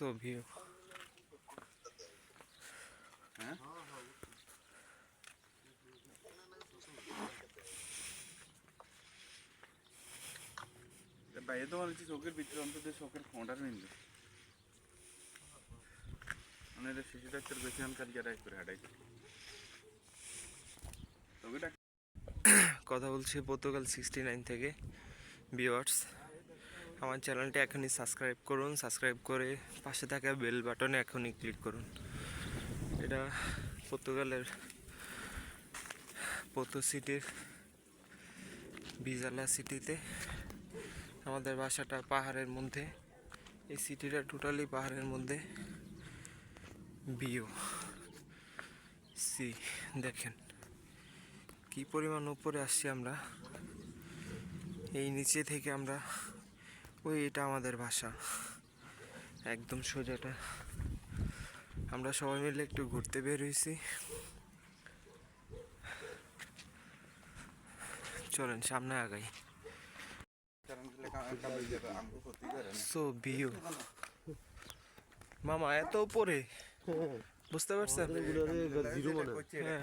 So view হ্যাঁ বাইরে তো বলছি চোখের ভিতরে অন্তত চোখের ফোঁটার মিলবে মানে এটা শিশু ডাক্তার বেশি আনকার যারা করে হাঁটাই কথা বলছি পর্তুগাল সিক্সটি নাইন থেকে ভিউয়ার্স আমার চ্যানেলটি এখনই সাবস্ক্রাইব করুন সাবস্ক্রাইব করে পাশে থাকা বেল বাটনে এখনই ক্লিক করুন। এটা পর্তুগালের পোতো সিটির বিজালা সিটিতে আমাদের বাসাটা পাহাড়ের মধ্যে। এই সিটিটা টোটালি পাহাড়ের মধ্যে। বিও সি দেখেন। কি পরিমাণ উপরে আসছি আমরা। এই নিচে থেকে আমরা ওই এটা আমাদের বাসা। একদম সোজাটা। আমরা সবাই মিলে একটু ঘুরতে বের হয়েছি চলেন সামনে আগাই। সো বিউ মামা এত উপরে। বুঝতে পারছেন? হ্যাঁ।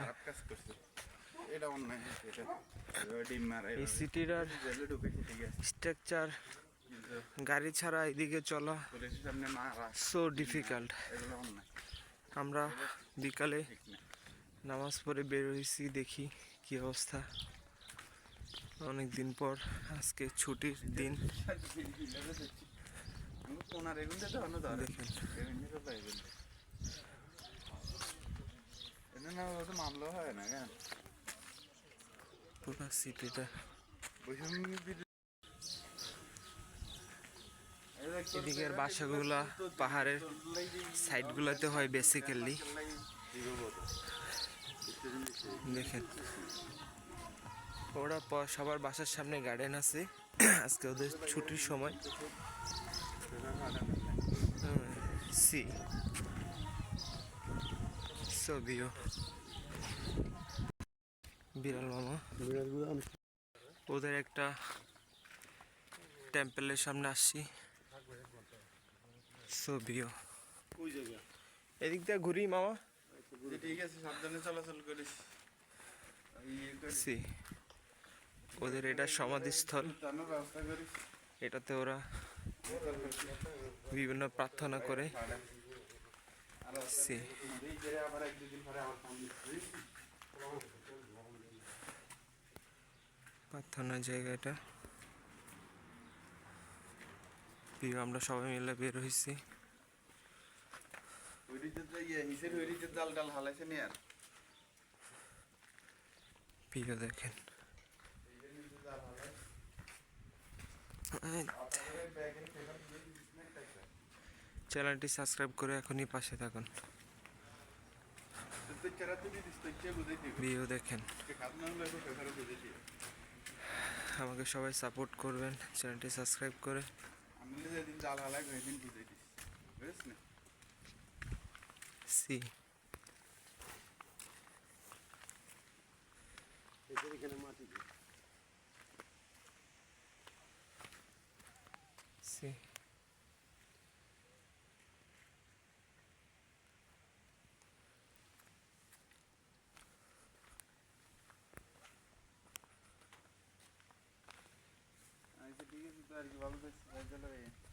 এই সিটিটার স্ট্রাকচার গাড়ি ছাড়া এদিকে চলা সো ডিফিকাল্ট আমরা বিকালে নামাজ পড়ে বের হয়েছি দেখি কি অবস্থা। অনেক দিন পর আজকে ছুটির দিন। দেখেন। মামলা হয় না কেন? পুরো সিটিটা এদিকের বাসাগুলা পাহাড়ের সাইডগুলোতে হয় বেসিক্যালি দেখেন। ওরা সবার বাসার সামনে গার্ডেন আছে। আজকে ওদের ছুটির সময়। সি। ভিউ বিড়াল মামা। ওদের একটা টেম্পলের সামনে আসছি। সো ভিউ এদিক দিয়ে ঘুরি মামা। ঠিক আছে সাবধানে চলাচল করিস। ইয়ে সি ওদের এটা সমাধিস্থল। এটাতে ওরা বিভিন্ন প্রার্থনা করে। সি প্রার্থনার জায়গা এটা প্রিয় আমরা সবাই মিলে বের হয়েছি ওইদিকে তো ইয়ে হিসের ওইদিকে জাল টাল হালাইছে নি আর প্রিয় দেখেন। চ্যানেলটি সাবস্ক্রাইব করে এখনই পাশে থাকুন। দেখেন। আমাকে সবাই সাপোর্ট করবেন চ্যানেলটি সাবস্ক্রাইব করে। আমি যেদিন জাল হালাই ওইদিন বুঝাই দিস বুঝিস না? সি সি ঠিক আছে তো আর কি ভালো থাকছিস